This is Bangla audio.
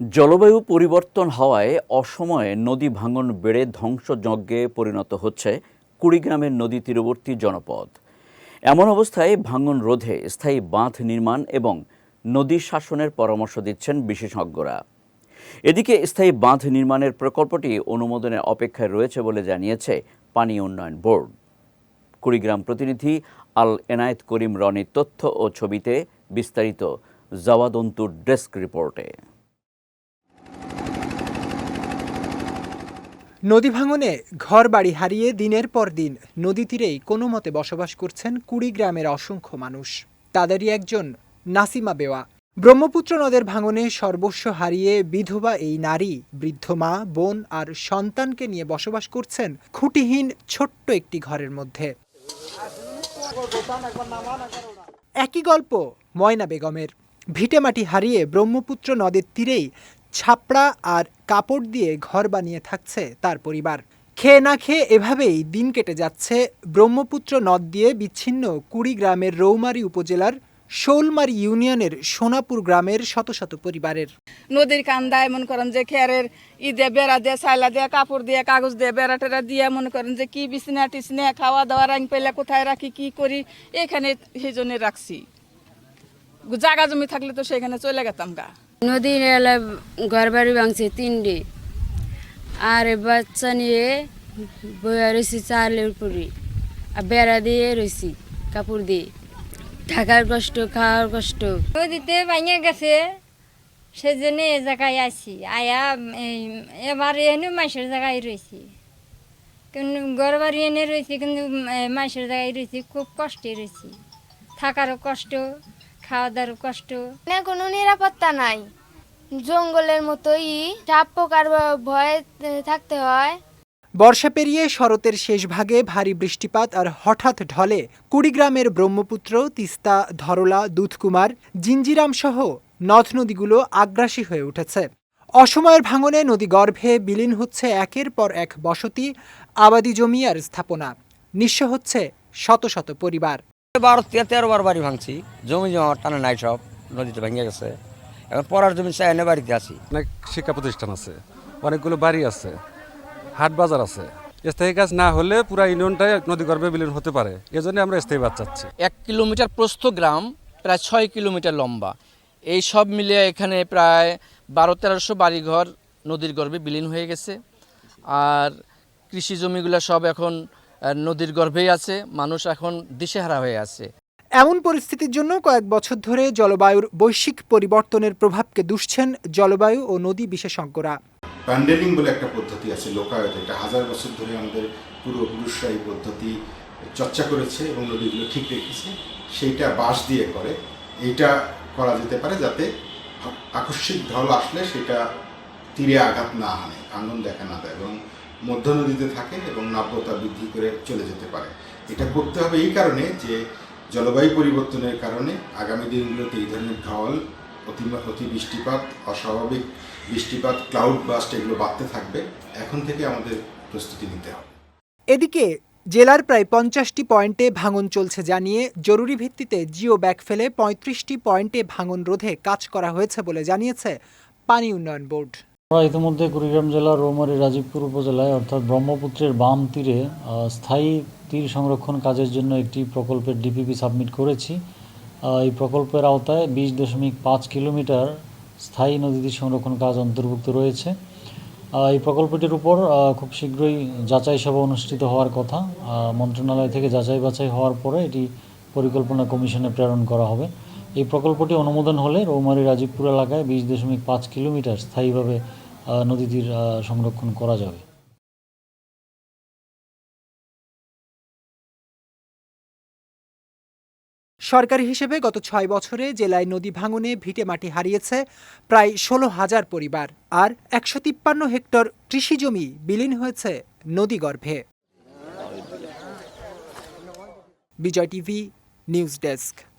জলবায়ু পরিবর্তন হওয়ায় অসময়ে নদী ভাঙন বেড়ে ধ্বংসযজ্ঞে পরিণত হচ্ছে কুড়িগ্রামের নদী তীরবর্তী জনপদ। এমন অবস্থায় ভাঙন রোধে স্থায়ী বাঁধ নির্মাণ এবং নদী শাসনের পরামর্শ দিচ্ছেন বিশেষজ্ঞরা। এদিকে স্থায়ী বাঁধ নির্মাণের প্রকল্পটি অনুমোদনের অপেক্ষায় রয়েছে বলে জানিয়েছে পানি উন্নয়ন বোর্ড। কুড়িগ্রাম প্রতিনিধি আল এনায়েত করিম রনির তথ্য ও ছবিতে বিস্তারিত জাওয়াদন্তুর ডেস্ক রিপোর্টে। নদী ভাঙনে ঘর বাড়ি হারিয়ে দিনের পর দিন নদী তীরেই কোনো মতে বসবাস করছেন কুড়িগ্রামের অসংখ্য মানুষ। তাদেরই একজন নাসিমা বেওয়া। ব্রহ্মপুত্র নদের ভাঙনে সর্বস্ব হারিয়ে বিধবা এই নারী, বৃদ্ধ মা, বোন আর সন্তানকে নিয়ে বসবাস করছেন খুঁটিহীন ছোট্ট একটি ঘরের মধ্যে। একই গল্প ময়না বেগমের। ভিটেমাটি হারিয়ে ব্রহ্মপুত্র নদের তীরেই ছাপড়া আর কাপড় দিয়ে ঘর বানিয়ে থাকছে তার পরিবার। খেয়ে না খেয়ে এভাবেই দিন কেটে যাচ্ছে। ব্রহ্মপুত্র নদ দিয়ে বিচ্ছিন্ন কুড়িগ্রামের রৌমারী উপজেলার শোলমারি ইউনিয়নের সোনাপুর গ্রামের শত শত পরিবারের। নদীর কান্দায় মনে করেন যে খেয়ারের ই দিয়ে বেড়া দিয়ে, সাইলা দিয়ে, কাপড় দিয়ে, কাগজ দিয়ে, বেড়া টেরা দিয়ে মনে করেন যে কি বিছনা টিছনা, খাওয়া দাওয়া রাং পেলে কোথায় রাখি, কি করি, এখানে সেই জন্য রাখছি। জাগা জমি থাকলে তো সেখানে চলে গেতাম গা। নদীর এলাকায় ঘর বাড়ি ভাঙছে তিনটে। আর বাচ্চা নিয়ে বইয়া রয়েছি চালের উপরে আর বেড়া দিয়ে রয়েছি কাপড় দিয়ে। থাকার কষ্ট, খাওয়ার কষ্ট। নদীতে ভেঙে গেছে, সেজন্য এ জায়গায় আছি আয়া এবার এনে মাসের জায়গায় রয়েছি কিন্তু ঘর বাড়ি এনে রয়েছি কিন্তু মাসের জায়গায় রয়েছি খুব কষ্টে রয়েছি থাকারও কষ্ট খাওয়া দাওয়ারও কষ্ট কোনো নিরাপত্তা নাই। জঙ্গলের মতোই সাপ পোকার ভয়ে থাকতে হয়। বর্ষা পেরিয়ে শরতের শেষ ভাগে ভারী বৃষ্টিপাত আর হঠাৎ ঢলে কুড়িগ্রামের ব্রহ্মপুত্র তিস্তা ধরলা দুধকুমার জিঞ্জিরাম সহ নদ নদীগুলো আগ্রাসী হয়ে উঠেছে। অসময়ের ভাঙনে নদী গর্ভে বিলীন হচ্ছে একের পর এক বসতি আবাদি জমি আর স্থাপনা। নিঃস্ব হচ্ছে শত শত পরিবার। বারো তেরো বার বাড়ি ভাঙছি। জমি জমা টানা নাই সব নদীতে ভেঙে গেছে। এখন পড়ার জমি চাই এনে বাড়িতে আছি। অনেক শিক্ষা প্রতিষ্ঠান আছে অনেকগুলো বাড়ি আছে হাট বাজার আছে। স্থায়ী কাজ না হলে পুরা ইউনিয়নটাই নদীগর্ভে বিলীন হতে পারে। এজন্য আমরা স্থায়ী বাদ চাচ্ছি। এক কিলোমিটার প্রস্থ গ্রাম প্রায় ছয় কিলোমিটার লম্বা। এই সব মিলিয়ে এখানে প্রায় বারো তেরোশো বাড়িঘর নদীর গর্ভে বিলীন হয়ে গেছে। আর কৃষি জমিগুলো সব এখন নদীর গর্ভেই আছে মানুষ এখন দিশেহারা হয়ে আছে। এমন পরিস্থিতির জন্য কয়েক বছর ধরে জলবায়ুর বৈশ্বিক পরিবর্তনের প্রভাবকে দুষছেন জলবায়ু ও নদী বিশেষজ্ঞরা। প্যান্ডেলিং বলে একটা পদ্ধতি আছে লোকায়ত। এটা হাজার বছর ধরে আমাদের পূর্বপুরুষরা এই পদ্ধতি চর্চা করেছে এবং নদীগুলো ঠিক রেখেছে। সেইটা বাঁশ দিয়ে করে। এইটা করা যেতে পারে যাতে আকস্মিক ঢল আসলে সেটা তীরে আঘাত না হানে আঙ্গন দেখা না দেয় এবং মধ্য নদীতে থাকে এবং নাব্যতা বৃদ্ধি করে চলে যেতে পারে। এটা করতে হবে এই কারণে যে জলবায়ু পরিবর্তনের কারণে আগামী দিনগুলোতে এই ধরনের ঢল, অতি অতি বৃষ্টিপাত অস্বাভাবিক বৃষ্টিপাত ক্লাউড বাস্ট এগুলো বাড়তে থাকবে। এখন থেকে আমাদের প্রস্তুতি নিতে হবে। এদিকে জেলার প্রায় পঞ্চাশটি পয়েন্টে ভাঙন চলছে জানিয়ে জরুরি ভিত্তিতে জিও ব্যাক ফেলে পঁয়ত্রিশটি পয়েন্টে ভাঙন রোধে কাজ করা হয়েছে বলে জানিয়েছে পানি উন্নয়ন বোর্ড। আমরা ইতিমধ্যে কুড়িগ্রাম জেলার রৌমারী রাজীবপুর উপজেলায়, অর্থাৎ ব্রহ্মপুত্রের বাম তীরে স্থায়ী তীর সংরক্ষণ কাজের জন্য একটি প্রকল্পের ডিপিপি সাবমিট করেছি। এই প্রকল্পের আওতায় বিশ দশমিক পাঁচ কিলোমিটার স্থায়ী নদী সংরক্ষণ কাজ অন্তর্ভুক্ত রয়েছে। এই প্রকল্পটির উপর খুব শীঘ্রই যাচাই সভা অনুষ্ঠিত হওয়ার কথা। মন্ত্রণালয় থেকে যাচাই বাছাই হওয়ার পরে এটি পরিকল্পনা কমিশনে প্রেরণ করা হবে। এই প্রকল্পটি অনুমোদন হলে রৌমারী রাজীবপুর এলাকায় বিশ দশমিক পাঁচ কিলোমিটার স্থায়ীভাবে নদী আহ, সংরক্ষণ করা যাবে। সরকারি হিসেবে গত ছয় বছরে জেলায় নদী ভাঙনে ভিটে মাটি হারিয়েছে প্রায় ষোলো হাজার পরিবার আর একশো তিপ্পান্ন হেক্টর কৃষি জমি বিলীন হয়েছে নদীগর্ভে। Bijoy TV news desk.